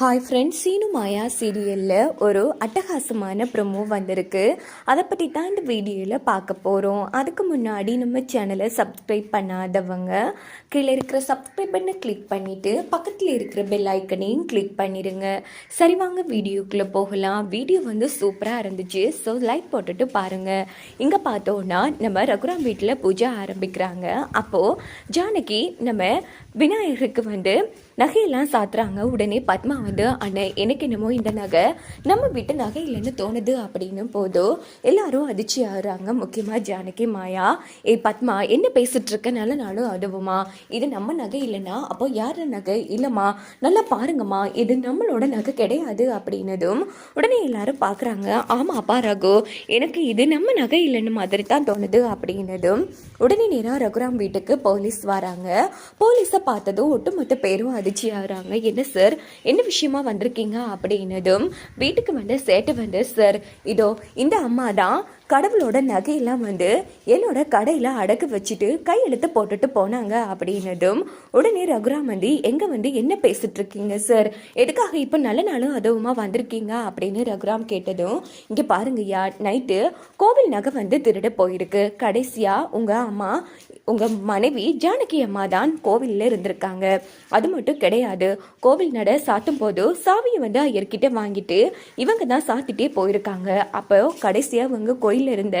Hi friends Seenu மாயா சீரியலில் ஒரு அட்டகாசமான ப்ரொமோ வந்திருக்கு. அதை பற்றி தான் இந்த வீடியோவில் பார்க்க போகிறோம் அதுக்கு முன்னாடி நம்ம சேனலை சப்ஸ்கிரைப் பண்ணாதவங்க கீழே இருக்கிற சப்ஸ்கிரைப் பண்ண கிளிக் பண்ணிவிட்டு பக்கத்தில் இருக்கிற பெல் ஐக்கனையும் கிளிக் பண்ணிடுங்க சரி வாங்க வீடியோக்குள்ளே போகலாம். வீடியோ வந்து சூப்பராக இருந்துச்சு. ஸோ லைக் போட்டுட்டு பாருங்கள் இங்கே பார்த்தோன்னா நம்ம ரகுராம் வீட்டில் பூஜை ஆரம்பிக்கிறாங்க. அப்போது ஜானகி நம்ம விநாயகருக்கு வந்து நகையெல்லாம் சாத்துறாங்க. உடனே பத்மா வந்து அண்ணன் எனக்கு என்னமோ இந்த நகை நம்ம வீட்டு நகை இல்லைன்னு தோணுது அப்படின்னு போதும் எல்லாரும் அதிர்ச்சி ஆகுறாங்க. முக்கியமாக ஜானகி மாயா ஏ பத்மா என்ன பேசிட்டு இருக்க? நல்ல நாளும் அதுவுமா. இது நம்ம நகை இல்லைன்னா அப்போ யார் நகை? இல்லைம்மா நல்லா பாருங்கம்மா. இது நம்மளோட நகை கிடையாது அப்படின்னதும் உடனே எல்லாரும் பார்க்குறாங்க ஆமாம் அப்பா ரகு. எனக்கு இது நம்ம நகை இல்லைன்னு மாதிரி தான் தோணுது அப்படின்னதும் உடனே நேராக ரகுராம் வீட்டுக்கு போலீஸ் வராங்க. போலீஸை பார்த்ததும் ஒட்டுமொத்த பேரும் அதிர்ச்சி ஆகுறாங்க. என்ன சார்? என்ன விஷயமா வந்திருக்கீங்க? அப்படின்னதும் வீட்டுக்கு வந்து சேட்டு வந்து சார் இதோ இந்த அம்மா தான் கடவுளோட நகையெல்லாம் வந்து என்னோட கடையில் அடகு வச்சுட்டு கையெழுத்து போட்டுட்டு போனாங்க அப்படின்னதும் உடனே ரகுராம் வந்து எங்கே வந்து என்ன பேசிட்டு இருக்கீங்க சார்? எதுக்காக இப்போ நல்ல நாளும் அதுவுமா வந்திருக்கீங்க? அப்படின்னு ரகுராம் கேட்டதும் இங்கே பாருங்கய்யா நைட்டு கோவில் நகை வந்து திருட போயிருக்கு. கடைசியாக உங்கள் அம்மா உங்கள் மனைவி ஜானகி அம்மா தான் கோவிலில் இருந்திருக்காங்க. அது மட்டும் கிடையாது. கோவில் நட சாத்தும் போது சாவியை வந்து ஐயர்கிட்ட வாங்கிட்டு இவங்க தான் சாத்திட்டே போயிருக்காங்க. அப்போ கடைசியாக இவங்க கோயிலில் இருந்த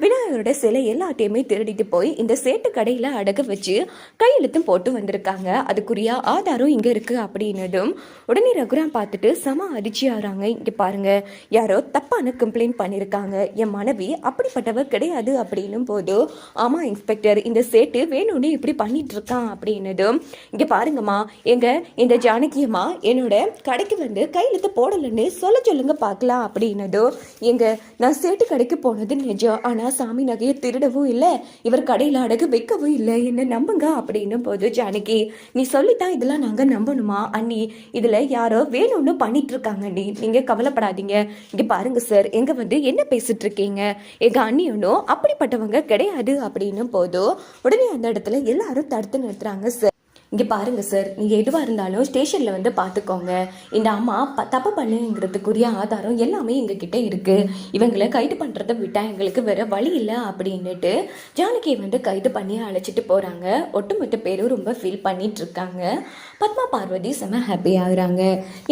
விநாயகரோட சிலை எல்லாத்தையுமே திருடிட்டு போய் இந்த சேட்டு கடையில் அடகு வச்சு கையெழுத்தும் போட்டு வந்திருக்காங்க. அதுக்குரிய ஆதாரம் இங்கே இருக்குது அப்படின்னதும் உடனே ரகுராம் பார்த்துட்டு செம அதிர்ச்சி ஆகிறாங்க. இங்கே பாருங்க யாரோ தப்பான கம்ப்ளைண்ட் பண்ணியிருக்காங்க என் மனைவி அப்படிப்பட்டவர் கிடையாது அப்படின்னும் போது ஆமாம் இன்ஸ்பெக்டர் இந்த சேட்டு வேணும்னு இப்படி பண்ணிட்டு இருக்கான் அப்படின்னதும் இங்கே பாருங்கம்மா எங்க இந்த ஜானகியம்மா என்னோட கடைக்கு வந்து கையெழுத்து போடலைன்னு சொல்ல சொல்லுங்க பார்க்கலாம் அப்படின்னதும் எங்க நான் சேட்டு கடைக்கு போனது நிஜம். ஆனால் சாமி நகையை திருடவும் இல்லை. இவர் கடையில் அடகு வைக்கவும் இல்லை. என்ன நம்புங்க அப்படின்னும் போது ஜானகி நீ சொல்லித்தான் இதெல்லாம் நாங்கள் நம்பணுமா? அண்ணி இதில் யாரோ வேணும்னு பண்ணிட்டு இருக்காங்க அண்ணி நீங்கள் கவலைப்படாதீங்க. இங்கே பாருங்க சார் எங்கே வந்து என்ன பேசிட்டு இருக்கீங்க எங்கள் அண்ணியனும் ஒன்றும் அப்படிப்பட்டவங்க கிடையாது. அப்படின்னும் போதும் உடனே அந்த இடத்துல எல்லாரும் தடுத்து நிறுத்துறாங்க சார். இங்கே பாருங்கள் சார் நீங்கள் எதுவாக இருந்தாலும் ஸ்டேஷனில் வந்து பார்த்துக்கோங்க இந்த அம்மா ப தப்பு பண்ணுங்கிறதுக்குரிய ஆதாரம் எல்லாமே எங்ககிட்ட இருக்குது இவங்களை கைது பண்ணுறதை விட்டால் எங்களுக்கு வேறு வழி இல்லை அப்படின்னுட்டு ஜானகியை வந்து கைது பண்ணி அழைச்சிட்டு போகிறாங்க ஒட்டுமொத்த பேரும் ரொம்ப ஃபீல் பண்ணிகிட்ருக்காங்க பத்மா பார்வதி செம ஹாப்பி ஆகுறாங்க.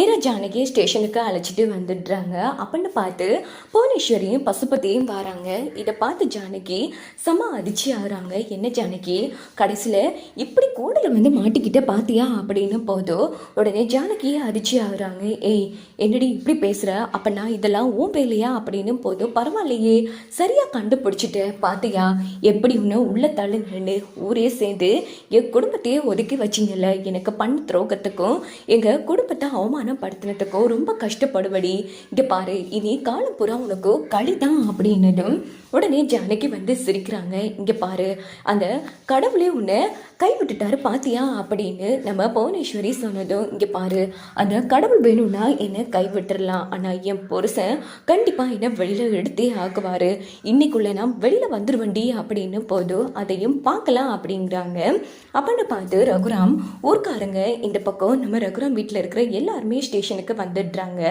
ஏன்னா ஜானகியை ஸ்டேஷனுக்கு அழைச்சிட்டு வந்துடுறாங்க. அப்படின்னு பார்த்து புவனேஸ்வரியும் பசுபதியும் வராங்க. இதை பார்த்து ஜானகி செம அதிர்ச்சி ஆகுறாங்க. என்ன ஜானகி? கடைசியில் இப்படி கூடல வந்து மாட்டிக்கிட்ட பாத்தியா? அப்படின்னு போதும் உடனே ஜானகியே அதிர்ச்சி ஆகுறாங்க. ஏய் என்னடி இப்படி பேசுகிற அப்போ நான் இதெல்லாம் உன் வேலையா? அப்படின்னு போதும் பரவாயில்லையே சரியாக கண்டுபிடிச்சிட்ட பாத்தியா? எப்படி ஒன்று உள்ள தள்ளுங்கன்னு ஊரே சேர்ந்து என் குடும்பத்தையே ஒதுக்கி வச்சிங்கல்ல? எனக்கு பண்ண துரோகத்துக்கும் எங்கள் குடும்பத்தை அவமானப்படுத்தினதுக்கும் ரொம்ப கஷ்டப்படுவடி. இங்கே பாரு இனி காலம் உனக்கு களி தான் அப்படின்னதும் உடனே ஜானகி வந்து சிரிக்கிறாங்க. இங்கே பாரு அந்த கடவுளே உன்னை கைவிட்டுட்டாரு பாத்தியா? அப்படின்னு நம்ம புவனேஸ்வரி சொன்னதும் இங்கே பாரு அந்த கடவுள் வேணும்னா என்னை கைவிட்டுடலாம் ஆனால் என் புருஷன் கண்டிப்பாக என்னை வெளியில் எடுத்தே ஆக்குவார். இன்னைக்குள்ளே நான் வெளியில் வந்துடுவண்டி அப்படின்னு போதும் அதையும் பார்க்கலாம் அப்படிங்கிறாங்க. அப்படின்னு பார்த்து ரகுராம் ஊர்க்காரங்க இந்த பக்கம் நம்ம ரகுராம் வீட்டில் இருக்கிற எல்லாருமே ஸ்டேஷனுக்கு வந்துடுறாங்க.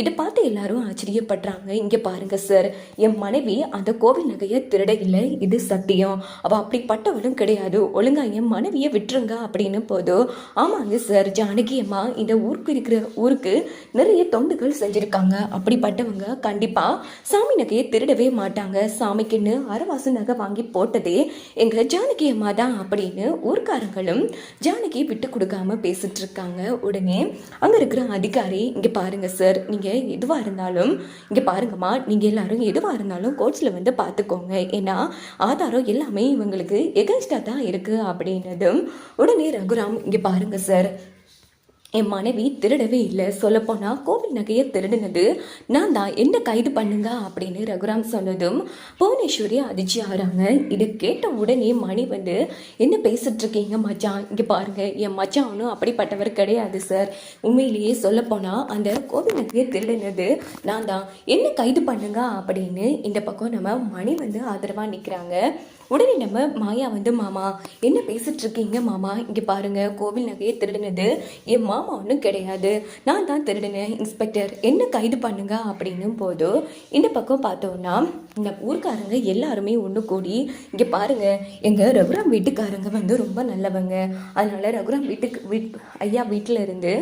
இதை பார்த்து எல்லாரும் ஆச்சரியப்படுறாங்க. இங்கே பாருங்க சார் என் மனைவி அந்த கோவில் நகையை திருட இல்லை இது சத்தியம். அவள் அப்படிப்பட்டவளும் கிடையாது. ஒழுங்கா என் மனைவியை விட்டுருங்க அப்படின்னு போதும் ஆமாங்க சார் ஜானகி அம்மா இந்த ஊருக்கு இருக்கிற ஊருக்கு நிறைய தொண்டுகள் செஞ்சுருக்காங்க. அப்படிப்பட்டவங்க கண்டிப்பாக சாமி நகையை திருடவே மாட்டாங்க. சாமிக்குன்னு அரவாசு நகை வாங்கி போட்டதே எங்கள் ஜானகி அம்மா தான் அப்படின்னு ஊர்க்காரங்களும் ஜானகி விட்டு கொடுக்காம பேசிட்டு இருக்காங்க உடனே அங்கே இருக்கிற அதிகாரி இங்கே பாருங்க சார் நீங்கள் எதுவாக இருந்தாலும் இங்கே பாருங்கம்மா நீங்கள் எல்லாரும் எதுவாக இருந்தாலும் கோர்ட்ஸில் வந்து பார்த்துக்கோங்க. ஏன்னா ஆதாரம் எல்லாமே இவங்களுக்கு எகன்ஸ்டாக தான் இருக்குது அப்படின்னதும் உடனே ரகுராம் இங்கே பாருங்க சார். என் மனைவி திருடவே இல்லை. சொல்லப்போனால் கோவில் நகையை திருடினது. நான் தான் என்ன கைது பண்ணுங்க? அப்படின்னு ரகுராம் சொன்னதும் புவனேஸ்வரி அதிர்ச்சி ஆகிறாங்க. இதை கேட்ட உடனே மணி வந்து என்ன பேசிட்டு இருக்கீங்க மச்சான்? இங்கே பாருங்க என் மச்சான் ஒன்றும் அப்படிப்பட்டவர் கிடையாது சார். உண்மையிலேயே சொல்லப்போனால் அந்த கோவில் நகையை திருடினது நான் தான். என்ன கைது பண்ணுங்க? அப்படின்னு இந்த பக்கம் நம்ம மணி வந்து ஆதரவாக நிற்கிறாங்க உடனே நம்ம மாயா வந்து மாமா என்ன பேசிட்டு இருக்கீங்க மாமா? இங்கே பாருங்க கோவில் நகையை திருடினது. என் மாமா ஒன்றும் கிடையாது. நான் தான் திருடினேன் இன்ஸ்பெக்டர். என்ன கைது பண்ணுங்க? அப்படின்னும் போது இந்த பக்கம் பார்த்தோம்னா இந்த ஊர்க்காரங்க எல்லாருமே ஒன்று கூடி இங்கே பாருங்க எங்கள் ரகுராம் வீட்டுக்காரங்க வந்து ரொம்ப நல்லவங்க. அதனால ரகுராம் வீட்டுக்கு வீட் ஐயா வீட்டில் இருந்து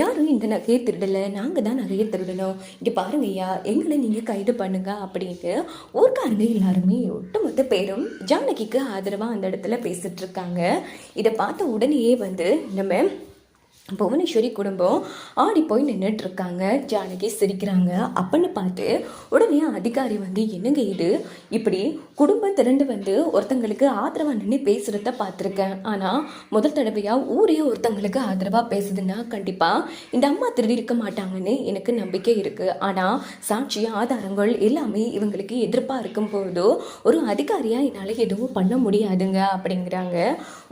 யாரும் இந்த நகையை திருடலை. நாங்கள் தான் நகையை திருடணும். இங்கே பாருங்க ஐயா எங்களை நீங்கள் கைது பண்ணுங்க. அப்படின்னு ஊர்க்காரங்க எல்லாருமே ஒட்டுமொத்த பேரும் ஜானகிக்கு ஆதரவாக அந்த இடத்துல பேசிகிட்ருக்காங்க இதை பார்த்த உடனேயே வந்து நம்ம புவனேஸ்வரி குடும்பம் ஆடி போய் நின்றுட்டு இருக்காங்க ஜானகி சிரிக்கிறாங்க. அப்படின்னு பார்த்து உடனே அதிகாரி வந்து என்னங்க இது? இப்படி குடும்பம் திரண்டு வந்து ஒருத்தங்களுக்கு ஆதரவாக நின்று பேசுகிறத பார்த்துருக்கேன். ஆனால் முதல் தடவையாக ஊரே ஒருத்தங்களுக்கு ஆதரவாக பேசுதுன்னா கண்டிப்பாக இந்த அம்மா திருடி இருக்க மாட்டாங்கன்னு எனக்கு நம்பிக்கை இருக்குது ஆனால் சாட்சி ஆதாரங்கள் எல்லாமே இவங்களுக்கு எதிர்ப்பாக இருக்கும் போதோ ஒரு அதிகாரியாக என்னால் எதுவும் பண்ண முடியாதுங்க அப்படிங்கிறாங்க.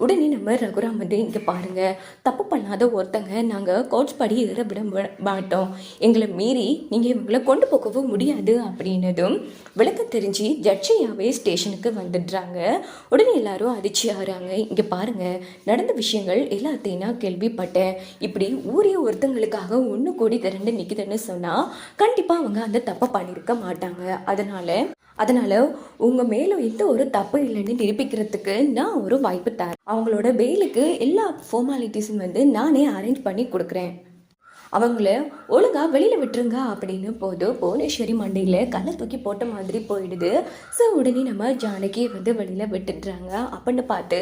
உடனே நம்ம ரகுராம் வந்து இங்கே பாருங்கள் தப்பு பண்ணாத ஒரு ஒருத்தங்க நாங்கள் கோச் படி ஏற விட மாட்டோம். எங்களை மீறி நீங்கள் இவங்களை கொண்டு போகவும் முடியாது அப்படின்னதும் விளக்க தெரிஞ்சு ஜட்ஜையாவே ஸ்டேஷனுக்கு வந்துடுறாங்க. உடனே எல்லாரும் அதிர்ச்சி ஆகிறாங்க. இங்கே பாருங்கள் நடந்த விஷயங்கள் எல்லாத்தையும் நான் கேள்விப்பட்டேன். இப்படி ஊரே ஒருத்தங்களுக்காக ஒன்று கோடி திரண்டு நிற்குதுன்னு சொன்னால் கண்டிப்பாக அவங்க அந்த தப்பை பண்ணியிருக்க மாட்டாங்க. அதனால் அதனால் உங்கள் மேலும் எந்த ஒரு தப்பு இல்லைன்னு நிரூபிக்கிறதுக்கு நான் ஒரு வாய்ப்பு தரேன். அவங்களோட பெயிலுக்கு எல்லா ஃபார்மாலிட்டிஸும் வந்து நானே அரேஞ்ச் பண்ணி கொடுக்குறேன். அவங்கள ஒழுங்கா வெளியில் விட்டுருங்க அப்படின்னு போது புவனேஸ்வரி மண்டையில் கல்லை தூக்கி போட்ட மாதிரி போயிடுது. ஸோ உடனே நம்ம ஜானகி வந்து வெளியில் விட்டுடுறாங்க. அப்படின்னு பார்த்து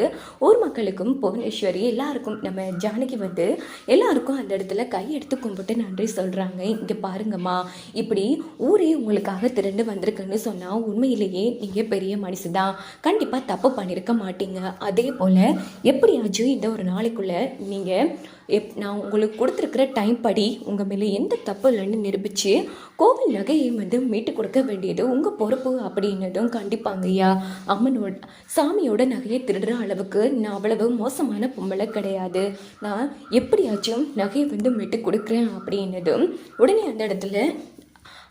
ஊர் மக்களுக்கும் புவனேஸ்வரி எல்லாருக்கும் நம்ம ஜானகி வந்து எல்லாருக்கும் அந்த இடத்துல கையெடுத்து கும்பிட்டு நன்றி சொல்கிறாங்க இங்கே பாருங்கம்மா இப்படி ஊரே உங்களுக்காக திரண்டு வந்திருக்குன்னு சொன்னால் உண்மையிலேயே நீங்கள் பெரிய மனுஷதான் கண்டிப்பாக தப்பு பண்ணியிருக்க மாட்டீங்க. அதே போல் எப்படியாச்சும் இந்த ஒரு நாளைக்குள்ளே நீங்கள் எப் நான் உங்களுக்கு கொடுத்துருக்குற டைம் படி உங்கள் மேலே எந்த தப்பு இல்லைன்னு நிரூபித்து கோவில் நகையை வந்து மீட்டு கொடுக்க வேண்டியது உங்கள் பொறுப்பு அப்படின்னதும் கண்டிப்பாங்க ஐயா. அம்மனோட சாமியோட நகையை திருடுற அளவுக்கு நான் அவ்வளவு மோசமான பொம்பளை கிடையாது. நான் எப்படியாச்சும் நகையை வந்து மீட்டு கொடுக்குறேன் அப்படின்னதும் உடனே அந்த இடத்துல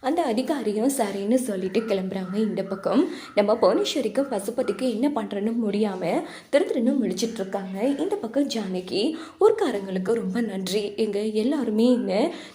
அந்த அதிகாரியும் சரின்னு சொல்லிட்டு கிளம்புறாங்க இந்த பக்கம். நம்ம புவனேஸ்வரிக்கு பசுபதிக்கு என்ன பண்ணுறன்னு முடியாமல் திரு திருன்னு முழிச்சிட்டு இருக்காங்க. இந்த பக்கம் ஜானகி ஊர்க்காரங்களுக்கு ரொம்ப நன்றி. எங்கள் எல்லாருமே என்ன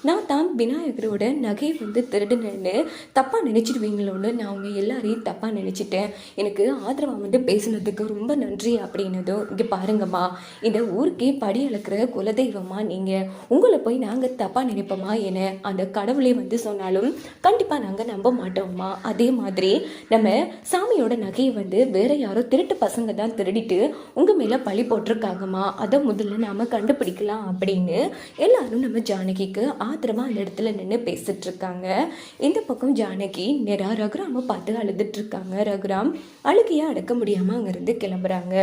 நான் தான் விநாயகரோட நகையை வந்து திருடுனேன்னு தப்பாக நினச்சிடுவீங்களோன்னு நான் அவங்க எல்லாரையும் தப்பாக நினச்சிட்டேன். எனக்கு ஆதரவாக வந்து பேசுனதுக்கு ரொம்ப நன்றி அப்படின்னதும் இங்கே பாருங்கம்மா. இந்த ஊருக்கே படி அளக்கிற குலதெய்வமாக நீங்கள் உங்களை போய் நாங்கள் தப்பாக நினைப்போமா என அந்த கடவுளே வந்து சொன்னாலும் கண்டிப்பாக நாங்கள் நம்ப மாட்டோம்மா. அதே மாதிரி நம்ம சாமியோட நகையை வந்து வேற யாரோ திருட்டு பசங்க தான் திருடிட்டு உங்கள் மேலே பழி போட்டிருக்காங்கம்மா. அதை முதல்ல நாம் கண்டுபிடிக்கலாம் அப்படின்னு எல்லாரும் நம்ம ஜானகிக்கு ஆதரவாக அந்த இடத்துல நின்று பேசிட்டு இருக்காங்க. இந்த பக்கம் ஜானகி நேராக ரகுராமை பார்த்து அழுதுட்டு இருக்காங்க. ரகுராம் அழுகையாக அடக்க முடியாமல் அங்கேருந்து கிளம்புறாங்க.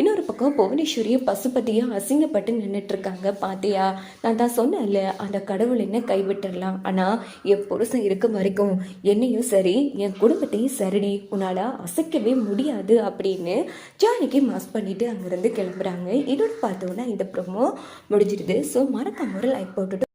இன்னொரு பக்கம் புவனேஸ்வரியும் பசுபதியும் அசிங்கப்பட்டு நின்றுட்டு இருக்காங்க. பாத்தியா நான் தான் சொன்னேன்ல அந்த கடவுள் என்ன கைவிட்டுடலாம் ஆனால் என் புருஷன் இருக்க வரைக்கும் என்னையும் சரி என் குடும்பத்தையும் சரிடி உன்னால் அசைக்கவே முடியாது அப்படின்னு ஜானகி மாஸ் பண்ணிட்டு அங்கேருந்து கிளம்புறாங்க. இதோட பார்த்தோன்னா இந்த ப்ரோமோ முடிஞ்சிருது. ஸோ மறக்காமல் லைக் போட்டுட்டு